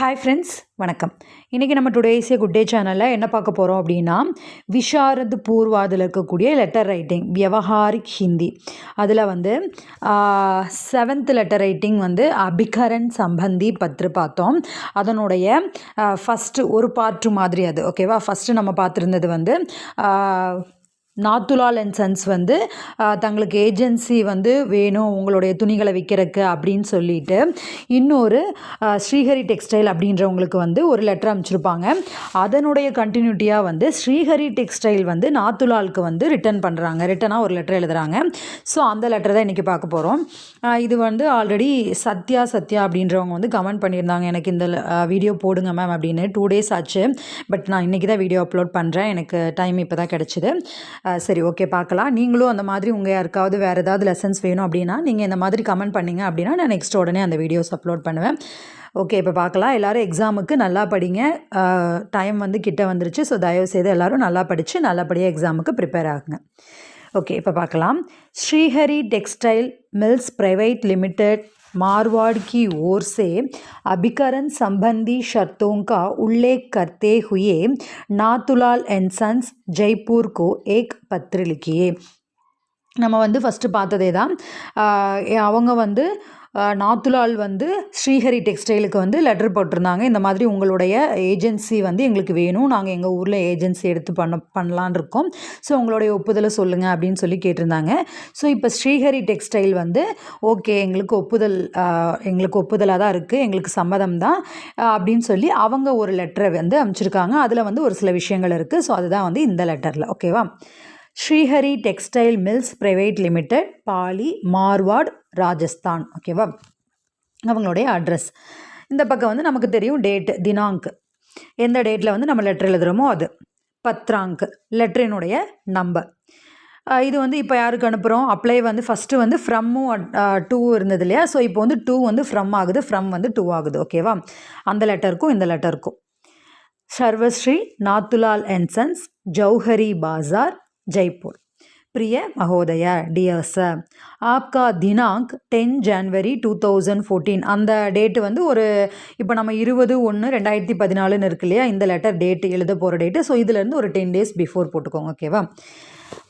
Hi friends வணக்கம். இன்றைக்கி நம்ம டுடேஸே குட் டே சேனலில் என்ன பார்க்க போகிறோம் அப்படின்னா விஷாரத் பூர்வாதில் இருக்கக்கூடிய லெட்டர் ரைட்டிங் வியவஹாரிக் ஹிந்தி. அதில் வந்து செவன்த் லெட்டர் ரைட்டிங் வந்து அபிகரன் சம்பந்தி பற்று பார்த்தோம். அதனுடைய ஃபஸ்ட்டு ஒரு பார்ட்டு மாதிரி அது ஓகேவா ஃபஸ்ட்டு நம்ம பார்த்துருந்தது வந்து நாத்துலால் அண்ட் சன்ஸ் வந்து தங்களுக்கு ஏஜென்சி வந்து வேணும் உங்களுடைய துணிகளை விற்கிறக்கு அப்படின்னு சொல்லிட்டு இன்னொரு ஸ்ரீஹரி டெக்ஸ்டைல் அப்படின்றவங்களுக்கு வந்து ஒரு லெட்டர் அனுப்பிச்சிருப்பாங்க. அதனுடைய கண்டினியூட்டியாக வந்து ஸ்ரீஹரி டெக்ஸ்டைல் வந்து நாத்துலாலுக்கு வந்து ரிட்டர்ன் பண்ணுறாங்க ரிட்டனாக ஒரு லெட்டர் எழுதுகிறாங்க ஸோ அந்த லெட்டர் தான் இன்றைக்கி பார்க்க போகிறோம் இது வந்து ஆல்ரெடி சத்யா சத்யா அப்படின்றவங்க வந்து கமெண்ட் பண்ணியிருந்தாங்க. எனக்கு இந்த வீடியோ போடுங்க மேம் அப்படின்னு. டூ டேஸ் ஆச்சு. பட் நான் இன்றைக்கி தான் வீடியோ அப்லோட் பண்ணுறேன் எனக்கு டைம் இப்போ தான் கிடச்சிது சரி ஓகே பார்க்கலாம். நீங்களும் அந்த மாதிரி உங்கள் யாருக்காவது வேறு ஏதாவது லெசன்ஸ் வேணும் அப்படின்னா நீங்கள் இந்த மாதிரி கமெண்ட் பண்ணிங்க அப்படின்னா நான் நெக்ஸ்ட் உடனே அந்த வீடியோஸ் அப்லோட் பண்ணுவேன். ஓகே இப்போ பார்க்கலாம். எல்லோரும் எக்ஸாமுக்கு நல்லா படிங்க. டைம் வந்து கிட்ட வந்துருச்சு. ஸோ தயவு செய்து எல்லோரும் நல்லா படித்து நல்லபடியாக எக்ஸாமுக்கு ப்ரிப்பேர் ஆகுங்க. ஓகே இப்போ பார்க்கலாம். Srihari textile mills private limited Marwar की ओर से अभिकरण संबंधी शर्तों का उल्लेख करते हुए नाथुलाल एंड सन्स जयपुर को एक पत्र लिखिए நம்ம வந்து ஃபஸ்ட்டு பார்த்ததே தான் ஆஹ் அவங்க வந்து ஆஹ் நாத்துலால் வந்து ஸ்ரீஹரி டெக்ஸ்டைலுக்கு வந்து லெட்டர் போட்டிருந்தாங்க. இந்த மாதிரி உங்களுடைய ஏஜென்சி வந்து எங்களுக்கு வேணும். நாங்கள் எங்கள் ஊரில் ஏஜென்சி எடுத்து பண்ண பண்ணலான் இருக்கோம். ஸோ உங்களுடைய ஒப்புதலை சொல்லுங்கள் அப்படின்னு சொல்லி கேட்டிருந்தாங்க. ஸோ இப்போ ஸ்ரீஹரி டெக்ஸ்டைல் வந்து ஓகே எங்களுக்கு ஒப்புதல் எங்களுக்கு ஒப்புதலாக தான் இருக்குது எங்களுக்கு சம்மதம் தான் அப்படின்னு சொல்லி அவங்க ஒரு லெட்டரை வந்து அமைச்சிருக்காங்க. அதில் வந்து ஒரு சில விஷயங்கள் இருக்குது ஸோ அதுதான் வந்து இந்த லெட்டரில் ஓகேவா Srihari textile mills private limited Pali Marwar Rajasthan ஓகேவா அவங்களுடைய அட்ரஸ் இந்த பக்கம் வந்து நமக்கு தெரியும் டேட் தினாங்க். எந்த டேட்டில் வந்து நம்ம லெட்டர் எழுதுகிறோமோ அது. பத்ராங்க் லெட்டரினுடைய நம்பர் இது வந்து இப்போ யாருக்கு அனுப்புகிறோம் அப்ளை வந்து ஃபஸ்ட்டு வந்து ஃப்ரம்மும் டூ இருந்தது இல்லையா? ஸோ இப்போ வந்து டூ வந்து ஃப்ரம் ஆகுது ஃப்ரம் வந்து டூ ஆகுது ஓகேவா அந்த லெட்டருக்கும் இந்த லெட்டருக்கும் சர்வஸ்ரீ நாத்துலால் அண்ட் ஜௌஹரி பாசார் ஜெய்ப்பூர். प्रिय महोदय डियर सर आपका दिनांक ten January two thousand fourteen அந்த டேட்டு வந்து ஒரு இப்போ நம்ம இருபது ஒன்று ரெண்டாயிரத்தி பதினாலுன்னு இருக்கு இல்லையா இந்த லெட்டர் டேட்டு எழுத போகிற டேட்டு ஸோ இதுலேருந்து ஒரு டென் டேஸ் பிஃபோர் போட்டுக்கோங்க ஓகேவா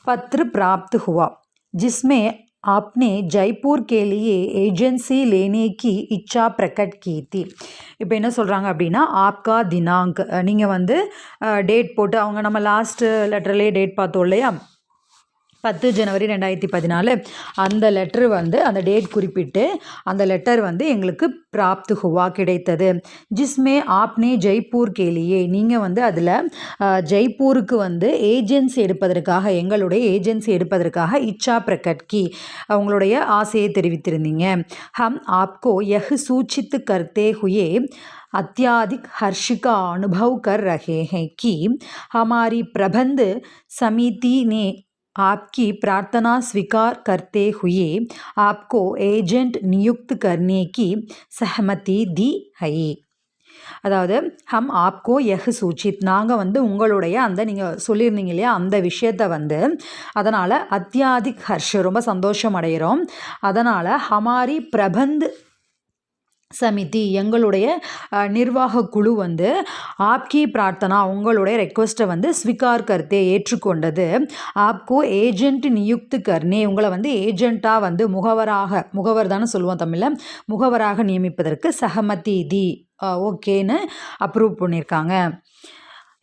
पत्र प्राप्त हुआ जिसमें आपने जयपुर के लिए एजेंसी लेने की इच्छा प्रकट की थी இப்போ என்ன சொல்கிறாங்க அப்படின்னா ஆப்கா தினாங்க் நீங்கள் வந்து டேட் போட்டு அவங்க நம்ம லாஸ்ட் லெட்டர்லேயே டேட் பார்த்தோம் இல்லையா பத்து ஜனவரி ரெண்டாயிரத்தி பதினாலு அந்த லெட்ரு வந்து அந்த டேட் குறிப்பிட்டு அந்த லெட்டர் வந்து எங்களுக்கு பிராப்து ஹுவா கிடைத்தது ஜிஸ்மே ஆப்னே ஜெய்ப்பூர் கேலியே நீங்கள் வந்து அதில் ஜெய்ப்பூருக்கு வந்து ஏஜென்சி எடுப்பதற்காக எங்களுடைய ஏஜென்சி எடுப்பதற்காக இச்சா பிரகட் கி அவங்களுடைய ஆசையை தெரிவித்திருந்தீங்க ஹம் ஆப்கோ யஹ் சூச்சித்து கர்த்தே ஹுயே अत्याधिक हर्ष का अनुभव कर रहे हैं कि हमारी प्रबंध समिति ने आपकी प्रार्थना स्वीकार करते हुए आपको एजेंट नियुक्त करने की सहमति दी है அதாவது ஹம் ஆப்கோ யஹ் சூச்சித் நாங்கள் வந்து உங்களுடைய அந்த நீங்கள் சொல்லியிருந்தீங்க இல்லையா அந்த விஷயத்தை வந்து அதனால் அத்தியாதிக் ஹர்ஷ் ரொம்ப சந்தோஷம் அடைகிறோம் அதனால் ஹமாரி பிரபந்த் சமிதி எங்களுடைய நிர்வாக குழு வந்து ஆப்கி பிரார்த்தனா உங்களுடைய ரெக்வஸ்ட்டை வந்து ஸ்வீகார் கருத்தே ஏற்றுக்கொண்டது. ஆப்கோ ஏஜென்ட் நியுக்து கர்னே உங்களை வந்து ஏஜென்ட்டாக வந்து முகவராக முகவர் தானே சொல்லுவோம் தமிழில் முகவராக நியமிப்பதற்கு சஹமதி தி ஓகேன்னு அப்ரூவ் பண்ணியிருக்காங்க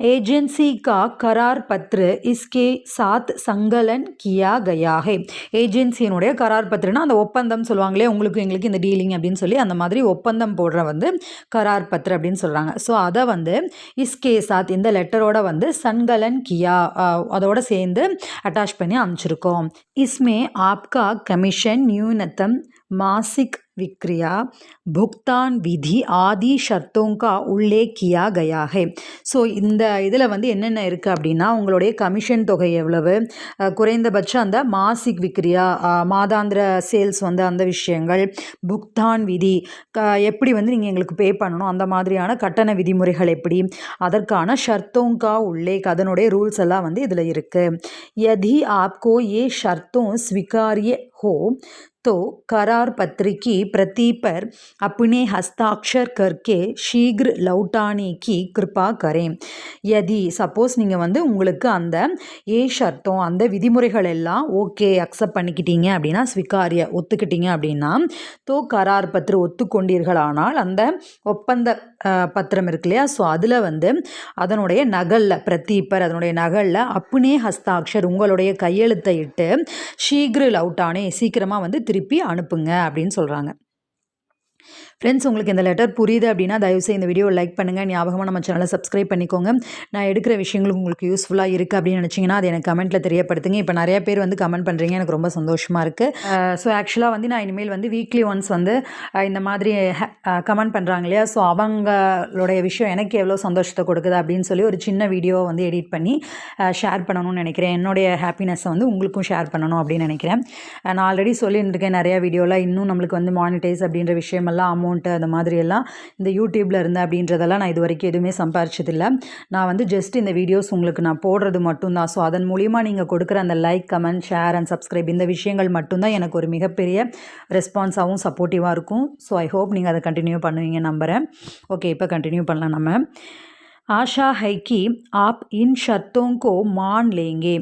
एजेंसी का करार पत्र इसके साथ संकलन किया गया है ஏஜென்சியினுடைய கரார் பத்திரனா அந்த ஒப்பந்தம் சொல்லுவாங்களே உங்களுக்கு எங்களுக்கு இந்த டீலிங் அப்படின்னு சொல்லி அந்த மாதிரி ஒப்பந்தம் போடுற வந்து கரார் பத்திர அப்படின்னு சொல்கிறாங்க ஸோ அதை வந்து இஸ்கே சாத் இந்த லெட்டரோட வந்து சன்கலன் கியா அஹ், அதோட சேர்ந்து அட்டாச் பண்ணி அனுப்பிச்சிருக்கோம் இஸ்மே ஆப்கா கமிஷன் न्यूनतम मासिक विक्रिया भुगतान विधि आदि शर्तों का उल्लेख किया गया है ஸோ இந்த இதில் வந்து என்னென்ன இருக்குது அப்படின்னா உங்களுடைய கமிஷன் தொகை எவ்வளவு அஹ், குறைந்தபட்சம் அந்த மாசிக் விக்ரியா அஹ், மாதாந்திர சேல்ஸ் வந்து அந்த விஷயங்கள் புக்தான் விதி க எப்படி வந்து நீங்கள் எங்களுக்கு பே பண்ணணும் அந்த மாதிரியான கட்டண விதிமுறைகள் எப்படி அதற்கான ஷர்த்தோங்கா உல்லேக் அதனுடைய ரூல்ஸ் எல்லாம் வந்து இதில் இருக்குது यदि आपको ये शर्तों स्वीकार्य हो तो करार पत्र की प्रति पर अपने हस्ताक्षर करके शीघ्र लौटाने की कृपा करें यदि சப்போஸ் நீங்கள் வந்து உங்களுக்கு அந்த ஏ ஷர்த்தம் அந்த விதிமுறைகள் எல்லாம் ஓகே அக்செப்ட் பண்ணிக்கிட்டீங்க அப்படின்னா ஸ்விகாரிய ஒத்துக்கிட்டீங்க அப்படின்னா தோ கரார் பத்திர ஒத்துக்கொண்டீர்களானால் அந்த ஒப்பந்த அஹ், பத்திரம் இருக்கு இல்லையா ஸோ அதில் வந்து அதனுடைய நகலில் பிரதீப்பர் அதனுடைய நகலில் அப்புனே ஹஸ்தாக்ஷர் உங்களுடைய கையெழுத்தை இட்டு ஷீக்ரு லவுட்டானே சீக்கிரமாக வந்து திருப்பி அனுப்புங்க அப்படின்னு சொல்கிறாங்க ஃப்ரெண்ட்ஸ் உங்களுக்கு இந்த லெட்டர் புரியுது அப்படின்னா தயவுசெய்து இந்த வீடியோ லைக் பண்ணுங்கள் ஞாபகமாக நம்ம சேனலை சப்ஸ்கிரைப் பண்ணிக்கோங்க. நான் எடுக்கிற விஷயங்கள் உங்களுக்கு யூஸ்ஃபுல்லாக இருக்குது அப்படின்னு நினச்சிங்கன்னா அது எனக்கு கமெண்ட்டில் தெரியப்படுத்துங்க. இப்போ நிறைய பேர் வந்து கமெண்ட் பண்ணுறீங்க எனக்கு ரொம்ப சந்தோஷமாக இருக்குது ஸோ ஆக்சுவலாக வந்து நான் இனிமேல் வந்து வீக்லி ஒன்ஸ் வந்து இந்த மாதிரி கமெண்ட் பண்ணுறாங்க இல்லையா? ஸோ அவங்களுடைய விஷயம் எனக்கு எவ்வளோ சந்தோஷத்தை கொடுக்குது அப்படின்னு சொல்லி ஒரு சின்ன வீடியோ வந்து எடிட் பண்ணி ஷேர் பண்ணணும்னு நினைக்கிறேன். என்னுடைய ஹாப்பினஸை வந்து உங்களுக்கும் ஷேர் பண்ணணும் அப்படின்னு நினைக்கிறேன். நான் ஆல்ரெடி சொல்லியிருந்திருக்கேன் நிறைய வீடியோவில் இன்னும் நம்மளுக்கு வந்து மானிட்டைஸ் அப்படின்ற விஷயமெல்லாம் அமௌண்ட் அமௌண்ட்டு அந்த மாதிரி எல்லாம் இந்த யூடியூப்பில் இருந்து அப்படின்றதெல்லாம் நான் இது வரைக்கும் எதுவுமே சம்பாரிச்சதில்லை நான் வந்து ஜஸ்ட் இந்த வீடியோஸ் உங்களுக்கு நான் போடுறது மட்டும்தான் ஸோ அதன் மூலிமா நீங்கள் கொடுக்குற அந்த like comment share and subscribe இந்த விஷயங்கள் மட்டும்தான் எனக்கு ஒரு மிகப்பெரிய ரெஸ்பான்ஸாகவும் சப்போர்ட்டிவாக இருக்கும் ஸோ ஐ ஹோப் நீங்கள் அதை கண்டினியூ பண்ணுவீங்க நம்புகிறேன் ஓகே இப்போ கண்டினியூ பண்ணலாம் நம்ம ஆஷா है कि आप इन शर्तों को मान लेंगे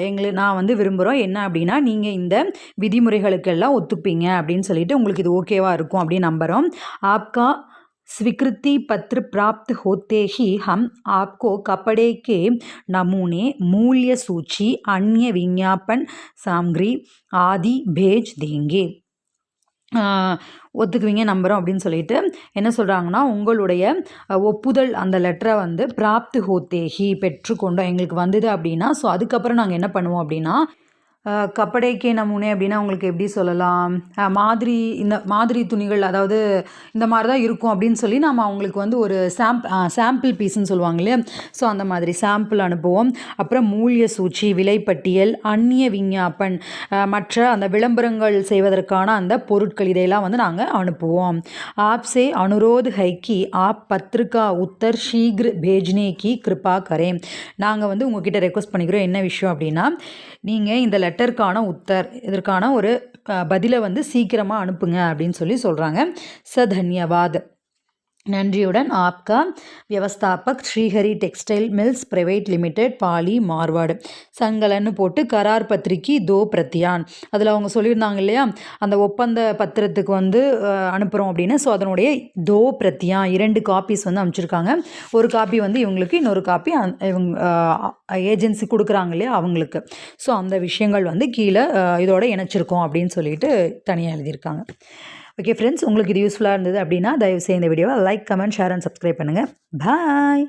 எங்களுக்கு நான் வந்து விரும்புகிறோம் என்ன அப்படின்னா நீங்கள் இந்த விதிமுறைகளுக்கெல்லாம் ஒத்துப்பீங்க அப்படின்னு சொல்லிட்டு உங்களுக்கு இது ஓகேவாக இருக்கும் அப்படின்னு நம்புகிறோம் ஆப்கா स्वीकृति पत्र प्राप्त होते ही हम आपको कपड़े के नमूने मूल्य सूची अन्य विज्ञापन सामग्री आदि भेज देंगे ஆஹ் ஒத்துக்குவீங்க நம்புகிறோம் அப்படின்னு சொல்லிட்டு என்ன சொல்கிறாங்கன்னா உங்களுடைய ஒப்புதல் அந்த லெட்டரை வந்து பிராப்து ஹோத்தேஹி பெற்றுக்கொண்டோம் எங்களுக்கு வந்தது அப்படின்னா ஸோ அதுக்கப்புறம் நாங்கள் என்ன பண்ணுவோம் அப்படின்னா கப்படைக்கே நமுனே அப்படின்னா உங்களுக்கு எப்படி சொல்லலாம்? மாதிரி இந்த மாதிரி துணிகள் அதாவது இந்த மாதிரி தான் இருக்கும் அப்படின்னு சொல்லி நாம் அவங்களுக்கு வந்து ஒரு சாம்ப் சாம்பிள் பீஸ்ன்னு சொல்லுவாங்க இல்லையா? ஸோ அந்த மாதிரி சாம்பிள் அனுப்புவோம். அப்புறம் மூல்ய சூச்சி விலைப்பட்டியல் அந்நிய விஞ்ஞாபன் மற்ற அந்த விளம்பரங்கள் செய்வதற்கான அந்த பொருட்கள் இதையெல்லாம் வந்து நாங்கள் அனுப்புவோம். ஆப்சே அனுரோத் ஹைக்கி ஆப் பத்ரிகா உத்தர் ஷீக்ர பேஜ்னே கி கிருபா கரே. நாங்கள் வந்து உங்ககிட்ட ரெக்வஸ்ட் பண்ணிக்கிறோம் என்ன விஷயம் அப்படின்னா நீங்கள் இந்த லெட்டருக்கான உத்தர் இதற்கான ஒரு பதிலை வந்து சீக்கிரமாக அனுப்புங்க அப்படின்னு சொல்லி சொல்கிறாங்க ச தன்யவாத். நன்றியுடன் ஆப்கா வியவஸ்தாபக் Srihari textile mills private limited Pali Marwar சங்கலன்னு போட்டு கரார் பத்திரிக்கை தோ பிரத்தியான் அதில் அவங்க சொல்லியிருந்தாங்க இல்லையா? அந்த ஒப்பந்த பத்திரத்துக்கு வந்து அனுப்புகிறோம் அப்படின்னு. ஸோ அதனுடைய தோ பிரத்தியான் இரண்டு காப்பீஸ் வந்து அனுப்பிச்சிருக்காங்க. ஒரு காப்பி வந்து இவங்களுக்கு இன்னொரு காப்பி இவங்க ஏஜென்சி கொடுக்குறாங்க இல்லையா அவங்களுக்கு. ஸோ அந்த விஷயங்கள் வந்து கீழே இதோட இணைச்சிருக்கோம் அப்படின்னு சொல்லிட்டு தனியாக எழுதியிருக்காங்க. ஓகே ஃப்ரெண்ட்ஸ் உங்களுக்கு இது யூஸ்ஃபுல்லாக இருந்தது அப்படின்னா தயவுசெய்து இந்த வீடியோவை like comment share and subscribe பண்ணுங்கள் பாய்